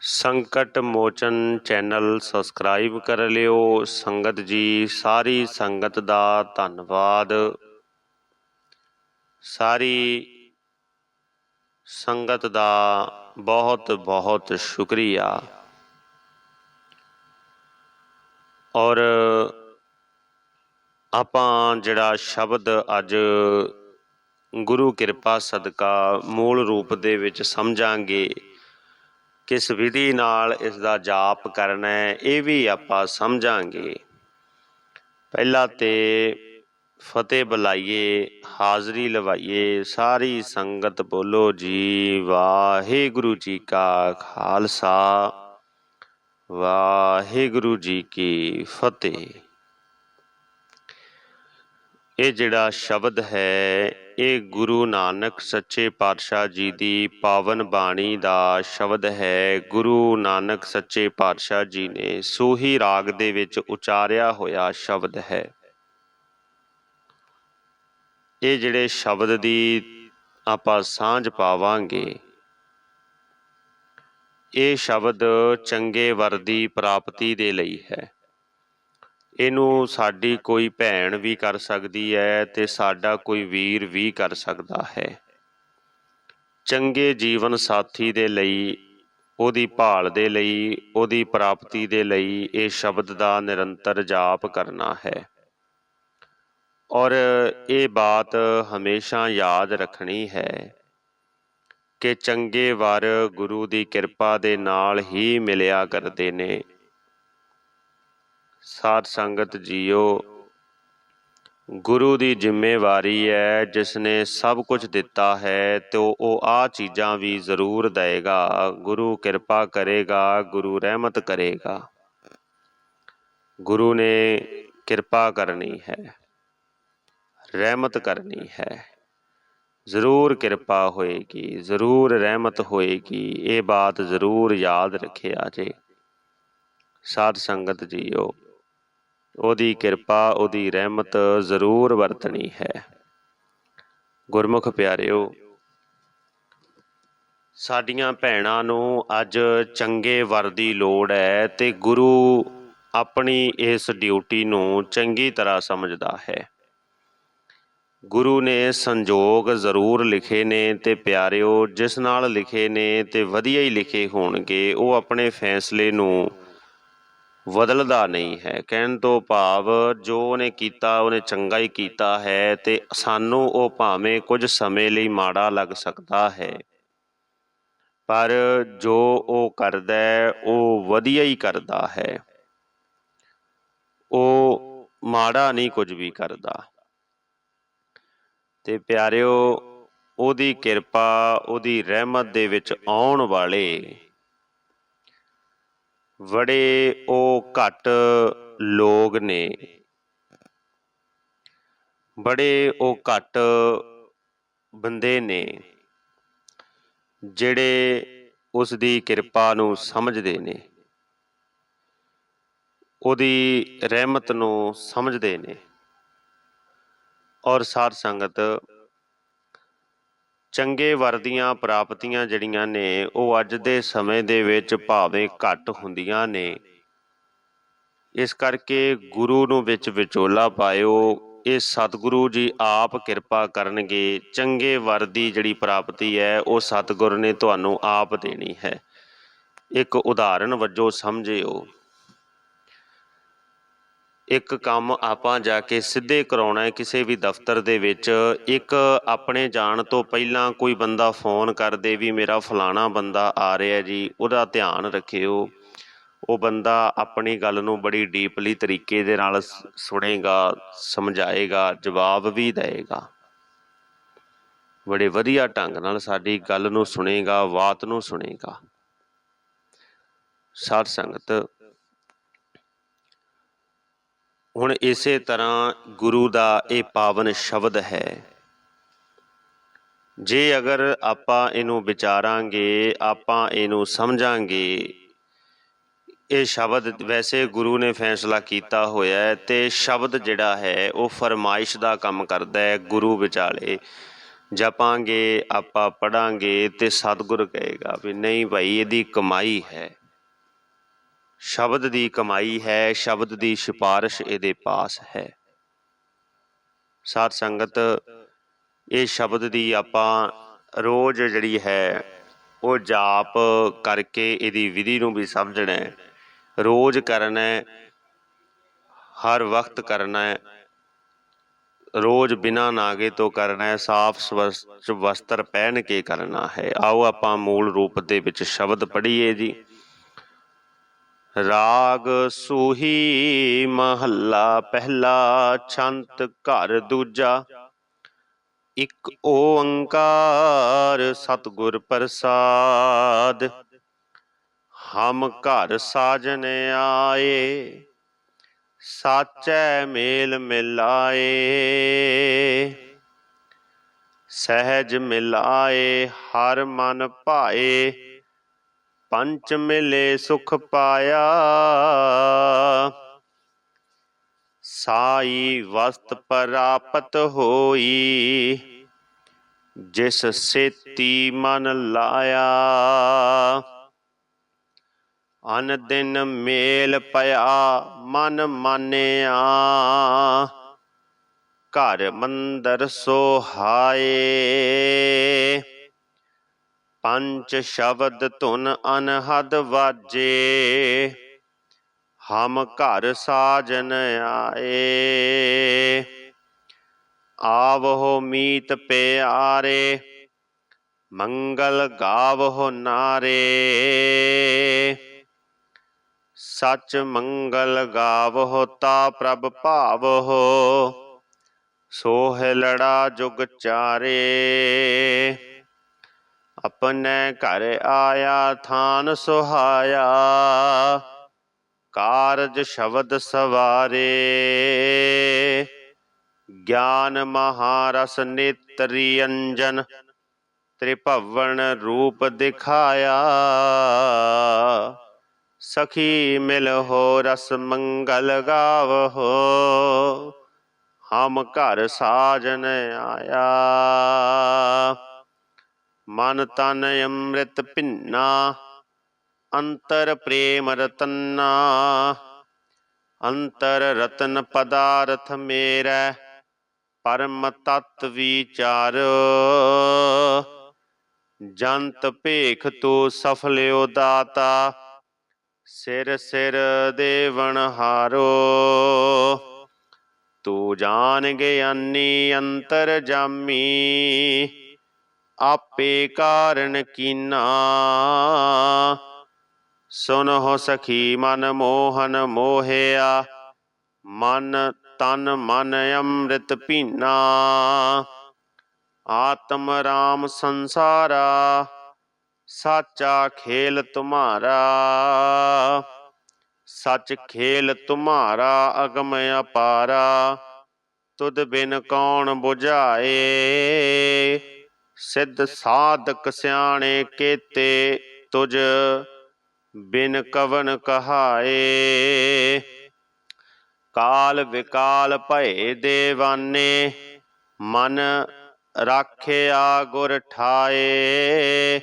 ਸੰਕਟ ਮੋਚਨ channel subscribe ਕਰ ਲਿਓ। ਸੰਗਤ ਜੀ, ਸਾਰੀ ਸੰਗਤ ਦਾ ਧੰਨਵਾਦ। ਸਾਰੀ ਸੰਗਤ ਦਾ ਬਹੁਤ ਬਹੁਤ ਸ਼ੁਕਰੀਆ। ਔਰ ਆਪਾਂ ਜਿਹੜਾ ਸ਼ਬਦ ਅੱਜ ਗੁਰੂ ਕਿਰਪਾ ਸਦਕਾ ਮੂਲ ਰੂਪ ਦੇ ਵਿੱਚ ਸਮਝਾਂਗੇ ਕਿਸ ਵਿਧੀ ਨਾਲ ਇਸ ਦਾ ਜਾਪ ਕਰਨਾ ਹੈ, ਇਹ ਵੀ ਆਪਾਂ ਸਮਝਾਂਗੇ। ਪਹਿਲਾਂ ਤੇ ਫਤਿਹ ਬੁਲਾਈਏ, ਹਾਜ਼ਰੀ ਲਵਾਈਏ, ਸਾਰੀ ਸੰਗਤ ਬੋਲੋ ਜੀ, ਵਾਹਿਗੁਰੂ ਜੀ ਕਾ ਖਾਲਸਾ, ਵਾਹਿਗੁਰੂ ਜੀ ਕੀ ਫਤਿਹ। ਇਹ ਜਿਹੜਾ ਸ਼ਬਦ ਹੈ, ਇਹ ਗੁਰੂ ਨਾਨਕ ਸੱਚੇ ਪਾਤਸ਼ਾਹ ਜੀ ਦੀ ਪਾਵਨ ਬਾਣੀ ਦਾ ਸ਼ਬਦ ਹੈ। ਗੁਰੂ ਨਾਨਕ ਸੱਚੇ ਪਾਤਸ਼ਾਹ ਜੀ ਨੇ ਸੂਹੀ ਰਾਗ ਦੇ ਵਿੱਚ ਉਚਾਰਿਆ ਹੋਇਆ ਸ਼ਬਦ ਹੈ। ਇਹ ਜਿਹੜੇ ਸ਼ਬਦ ਦੀ ਆਪਾਂ ਸਾਂਝ ਪਾਵਾਂਗੇ, ਇਹ ਸ਼ਬਦ ਚੰਗੇ ਵਰਦੀ ਪ੍ਰਾਪਤੀ ਦੇ ਲਈ ਹੈ। ਇਹਨੂੰ ਸਾਡੀ ਕੋਈ ਭੈਣ ਵੀ ਕਰ ਸਕਦੀ ਹੈ ਤੇ ਸਾਡਾ ਕੋਈ ਵੀਰ ਵੀ ਕਰ ਸਕਦਾ ਹੈ। ਚੰਗੇ ਜੀਵਨ ਸਾਥੀ ਦੇ ਲਈ, ਉਹਦੀ ਭਾਲ ਦੇ ਲਈ, ਉਹਦੀ ਪ੍ਰਾਪਤੀ ਦੇ ਲਈ ਇਹ ਸ਼ਬਦ ਦਾ ਨਿਰੰਤਰ ਜਾਪ ਕਰਨਾ ਹੈ। ਔਰ ਇਹ ਬਾਤ ਹਮੇਸ਼ਾ ਯਾਦ ਰੱਖਣੀ ਹੈ ਕਿ ਚੰਗੇ ਵਰ ਗੁਰੂ ਦੀ ਕਿਰਪਾ ਦੇ ਨਾਲ ਹੀ ਮਿਲਿਆ ਕਰਦੇ ਨੇ। ਸਾਧ ਸੰਗਤ ਜੀਓ, ਗੁਰੂ ਦੀ ਜ਼ਿੰਮੇਵਾਰੀ ਹੈ ਜਿਸ ਨੇ ਸਭ ਕੁਝ ਦਿੱਤਾ ਹੈ ਤੇ ਉਹ ਆ ਚੀਜ਼ਾਂ ਵੀ ਜ਼ਰੂਰ ਦੇਗਾ ਗੁਰੂ ਕਿਰਪਾ ਕਰੇਗਾ, ਗੁਰੂ ਰਹਿਮਤ ਕਰੇਗਾ। ਗੁਰੂ ਨੇ ਕਿਰਪਾ ਕਰਨੀ ਹੈ, ਰਹਿਮਤ ਕਰਨੀ ਹੈ। ਜ਼ਰੂਰ ਕਿਰਪਾ ਹੋਏਗੀ, ਜ਼ਰੂਰ ਰਹਿਮਤ ਹੋਏਗੀ, ਇਹ ਬਾਤ ਜ਼ਰੂਰ ਯਾਦ ਰੱਖਿਆ ਜੇ। ਸਾਧ ਸੰਗਤ ਜੀਓ ਉਹਦੀ ਕਿਰਪਾ, ਉਹਦੀ ਰਹਿਮਤ ਜ਼ਰੂਰ ਵਰਤਣੀ ਹੈ। ਗੁਰਮੁਖ ਪਿਆਰਿਓ, ਸਾਡੀਆਂ ਭੈਣਾਂ ਨੂੰ ਅੱਜ ਚੰਗੇ ਵਰ ਦੀ ਲੋੜ ਹੈ ਤੇ ਗੁਰੂ ਆਪਣੀ ਇਸ ਡਿਊਟੀ ਨੂੰ ਚੰਗੀ ਤਰ੍ਹਾਂ ਸਮਝਦਾ ਹੈ। ਗੁਰੂ ਨੇ ਸੰਜੋਗ ਜ਼ਰੂਰ ਲਿਖੇ ਨੇ ਤੇ ਪਿਆਰਿਓ, ਜਿਸ ਨਾਲ ਲਿਖੇ ਨੇ ਤੇ ਵਧੀਆ ਹੀ ਲਿਖੇ ਹੋਣਗੇ, ਉਹ ਆਪਣੇ ਫੈਸਲੇ ਨੂੰ ਬਦਲਦਾ ਨਹੀਂ ਹੈ। ਕਹਿਣ ਤੋਂ ਭਾਵ, ਜੋ ਉਹਨੇ ਕੀਤਾ, ਉਹਨੇ ਚੰਗਾ ਹੀ ਕੀਤਾ ਹੈ ਤੇ ਸਾਨੂੰ ਉਹ ਭਾਵੇਂ ਕੁਝ ਸਮੇਂ ਲਈ ਮਾੜਾ ਲੱਗ ਸਕਦਾ ਹੈ। ਪਰ ਜੋ ਉਹ ਕਰਦਾ ਹੈ, ਉਹ ਵਧੀਆ ਹੀ ਕਰਦਾ ਹੈ। ਉਹ ਮਾੜਾ ਨਹੀਂ ਕੁਝ ਵੀ ਕਰਦਾ। ਤੇ ਪਿਆਰਿਓ, ਉਹਦੀ ਕਿਰਪਾ, ਉਹਦੀ ਰਹਿਮਤ ਦੇ ਵਿੱਚ ਆਉਣ ਵਾਲੇ ਬੜੇ ਉਹ ਘੱਟ ਲੋਗ ਨੇ। ਬੜੇ ਉਹ ਘੱਟ ਬੰਦੇ ਨੇ, ਜਿਹੜੇ ਉਸ ਦੀ ਕਿਰਪਾ ਨੂੰ ਸਮਝਦੇ ਨੇ। ਉਹਦੀ ਰਹਿਮਤ ਨੂੰ ਸਮਝਦੇ ਨੇ। ਔਰ ਸਾਧ ਸੰਗਤ ਚੰਗੇ ਵਰਦੀਆਂ ਪ੍ਰਾਪਤੀਆਂ ਜਿਹੜੀਆਂ ਨੇ, ਉਹ ਅੱਜ ਦੇ ਸਮੇਂ ਦੇ ਵਿੱਚ ਭਾਵੇਂ ਘੱਟ ਹੁੰਦੀਆਂ ਨੇ। ਇਸ ਕਰਕੇ ਗੁਰੂ ਨੂੰ ਵਿੱਚ ਵਿਚੋਲਾ ਪਾਇਓ। ਇਹ ਸਤਿਗੁਰੂ ਜੀ ਆਪ ਕਿਰਪਾ ਕਰਨਗੇ। ਚੰਗੇ ਵਰ ਦੀ ਜਿਹੜੀ ਪ੍ਰਾਪਤੀ ਹੈ, ਉਹ ਸਤਿਗੁਰ ਨੇ ਤੁਹਾਨੂੰ ਆਪ ਦੇਣੀ ਹੈ। ਇੱਕ ਉਦਾਹਰਣ ਵਜੋਂ ਸਮਝਿਓ। ਇੱਕ ਕੰਮ ਆਪਾਂ ਜਾ ਕੇ ਸਿੱਧੇ ਕਰਾਉਣਾ ਹੈ ਕਿਸੇ ਵੀ ਦਫ਼ਤਰ ਦੇ ਵਿੱਚ। ਇੱਕ ਆਪਣੇ ਜਾਣ ਤੋਂ ਪਹਿਲਾਂ ਕੋਈ ਬੰਦਾ ਫੋਨ ਕਰਦੇ ਵੀ ਮੇਰਾ ਫਲਾਣਾ ਬੰਦਾ ਆ ਰਿਹਾ ਜੀ, ਉਹਦਾ ਧਿਆਨ ਰੱਖਿਓ। ਉਹ ਬੰਦਾ ਆਪਣੀ ਗੱਲ ਨੂੰ ਬੜੀ ਡੀਪਲੀ ਤਰੀਕੇ ਦੇ ਨਾਲ ਸੁਣੇਗਾ, ਸਮਝਾਏਗਾ, ਜਵਾਬ ਵੀ ਦੇਵੇਗਾ ਬੜੇ ਵਧੀਆ ਢੰਗ ਨਾਲ ਸਾਡੀ ਗੱਲ ਨੂੰ ਸੁਣੇਗਾ ਬਾਤ ਨੂੰ ਸੁਣੇਗਾ। ਸਾਧ ਸੰਗਤ ਹੁਣ ਇਸੇ ਤਰ੍ਹਾਂ ਗੁਰੂ ਦਾ ਇਹ ਪਾਵਨ ਸ਼ਬਦ ਹੈ। ਜੇ ਅਗਰ ਆਪਾਂ ਇਹਨੂੰ ਵਿਚਾਰਾਂਗੇ, ਆਪਾਂ ਇਹਨੂੰ ਸਮਝਾਂਗੇ, ਇਹ ਸ਼ਬਦ ਵੈਸੇ ਗੁਰੂ ਨੇ ਫੈਸਲਾ ਕੀਤਾ ਹੋਇਆ ਹੈ ਤੇ ਸ਼ਬਦ ਜਿਹੜਾ ਹੈ ਉਹ ਫਰਮਾਇਸ਼ ਦਾ ਕੰਮ ਕਰਦਾ ਹੈ ਗੁਰੂ ਵਿਚਾਲੇ। ਜਪਾਂਗੇ, ਆਪਾਂ ਪੜਾਂਗੇ ਤੇ ਸਤਿਗੁਰ ਕਹੇਗਾ ਵੀ ਨਹੀਂ ਭਾਈ, ਇਹਦੀ ਕਮਾਈ ਹੈ। ਸ਼ਬਦ ਦੀ ਕਮਾਈ ਹੈ, ਸ਼ਬਦ ਦੀ ਸਿਫਾਰਿਸ਼ ਇਹਦੇ ਪਾਸ ਹੈ। ਸਾਧ ਸੰਗਤ, ਇਹ ਸ਼ਬਦ ਦੀ ਆਪਾਂ ਰੋਜ਼ ਜਿਹੜੀ ਹੈ, ਉਹ ਜਾਪ ਕਰਕੇ ਇਹਦੀ ਵਿਧੀ ਨੂੰ ਵੀ ਸਮਝਣਾ ਹੈ। ਰੋਜ਼ ਕਰਨਾ ਹੈ, ਹਰ ਵਕਤ ਕਰਨਾ ਹੈ। ਰੋਜ਼ ਬਿਨਾ ਨਾਗੇ ਤੋਂ ਕਰਨਾ ਹੈ, ਸਾਫ਼ ਸਵਸਥ ਵਸਤਰ ਪਹਿਨ ਕੇ ਕਰਨਾ ਹੈ। ਆਓ ਆਪਾਂ ਮੂਲ ਰੂਪ ਦੇ ਵਿੱਚ ਸ਼ਬਦ ਪੜ੍ਹੀਏ ਜੀ। ਰਾਗ ਸੂਹੀ ਮਹੱਲਾ ਪਹਿਲਾ ਛੰਤ ਘਰ ਦੂਜਾ। ਇਕ ਓੰਕਾਰ ਸਤਿਗੁਰ ਪ੍ਰਸਾਦ। ਹਮ ਘਰ ਸਾਜਨ ਆਏ, ਸਾਚੈ ਮੇਲ ਮਿਲਾਏ। ਸਹਿਜ ਮਿਲਾਏ ਹਰ ਮਨ ਭਾਏ। ਪੰਚ ਮਿਲੇ ਸੁਖ ਪਾਇਆ। ਸਾਈ ਵਸਤ ਪ੍ਰਾਪਤ ਹੋਈ, ਜਿਸ ਸੇਤੀ ਮਨ ਲਾਇਆ। ਅਨ ਦਿਨ ਮੇਲ ਪਿਆ ਮਨ ਮਾਨਿਆ। ਘਰ ਮੰਦਰ ਸੋਹਾਏ ਪੰਜ ਸ਼ਬਦ ਧੁਨ ਅਨਹਦ ਵਾਜੇ। ਹਮ ਘਰ ਸਾਜਨ ਆਏ। ਆਵਹੁ ਮੀਤ ਪਿਆਰੇ। ਮੰਗਲ ਗਾਵਹੁ ਨਾਰੇ। ਸਚ ਮੰਗਲ ਗਾਵਹੁ ਤਾ ਪ੍ਰਭ ਭਾਵਹੁ। ਸੋਹਿ ਲੜਾ ਜੁਗ ਚਾਰੇ। ਆਪਣੇ ਘਰ ਆਇਆ ਥਾਨ ਸੁਹਾਇਆ ਕਾਰਜ ਸ਼ਬਦ ਸਵਾਰੇ ਗਿਆਨ ਮਹਾਰਸ ਨੇਤਰੀ ਅੰਜਨ ਤ੍ਰਿਭਵਨ ਰੂਪ ਦਿਖਾਇਆ ਸਖੀ ਮਿਲ ਹੋ ਰਸ ਮੰਗਲ ਗਾਵਹੋ ਹਮ ਘਰ ਸਾਜਨ ਆਇਆ ਮਨ ਤਨ ਅੰਮ੍ਰਿਤ ਭਿੰਨਾ ਅੰਤਰ ਪ੍ਰੇਮ ਰਤਨਾ ਅੰਤਰ ਰਤਨ ਪਦਾਰਥ ਮੇਰਾ ਪਰਮ ਤਤ ਵਿਚਾਰੋ ਜੰਤ ਭੇਖ ਤੋ ਸਫਲਿਓ ਦਾਤਾ ਸਿਰ ਸਿਰ ਦੇਵਨ ਹਾਰੋ ਤੂੰ ਜਾਣ ਗਿਆਨੀ ਅੰਤਰ ਜਾਮੀ ਆਪੇ ਕਾਰਨ ਕੀਨਾ। ਸੁਨਹੁ ਸਖੀ ਮਨ ਮੋਹਨ ਮੋਹਿਆ। ਮਨ ਤਨ ਮਨ ਅੰਮ੍ਰਿਤ ਪੀਨਾ। ਆਤਮ ਰਾਮ ਸੰਸਾਰਾ। ਸਾਚਾ ਖੇਲ ਤੁਮਾਰਾ। ਸਚ ਖੇਲ ਤੁਮਾਰਾ, ਅਗਮ ਅਪਾਰਾ। ਤੁਧ ਬਿਨ ਕੌਣ 부ਝਾਏ ਸਿੱਧ ਸਾਧਕ ਸਿਆਣੇ ਕੀਤੇ ਤੁਝ ਬਿਨ ਕਵਨ ਕਹਾਏ। ਕਾਲ ਵਿਕਾਲ ਭਏ ਦੇਵਾਨੇ, ਮਨ ਰਾਖਿਆ ਗੁਰ ਠਾਏ।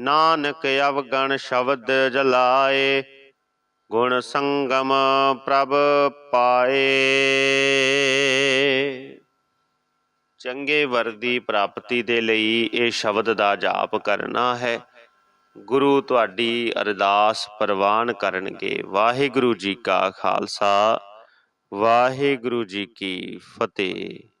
ਨਾਨਕ ਅਵਗਣ ਸ਼ਬਦ ਜਲਾਏ, ਗੁਣ ਸੰਗਮ ਪ੍ਰਭ ਪਾਏ। ਚੰਗੇ ਵਰ ਦੀ ਪ੍ਰਾਪਤੀ ਦੇ ਲਈ ਇਹ ਸ਼ਬਦ ਦਾ ਜਾਪ ਕਰਨਾ ਹੈ। ਗੁਰੂ ਤੁਹਾਡੀ ਅਰਦਾਸ ਪ੍ਰਵਾਨ ਕਰਨਗੇ। ਵਾਹਿਗੁਰੂ ਜੀ ਕਾ ਖਾਲਸਾ, ਵਾਹਿਗੁਰੂ ਜੀ ਕੀ ਫਤਿਹ।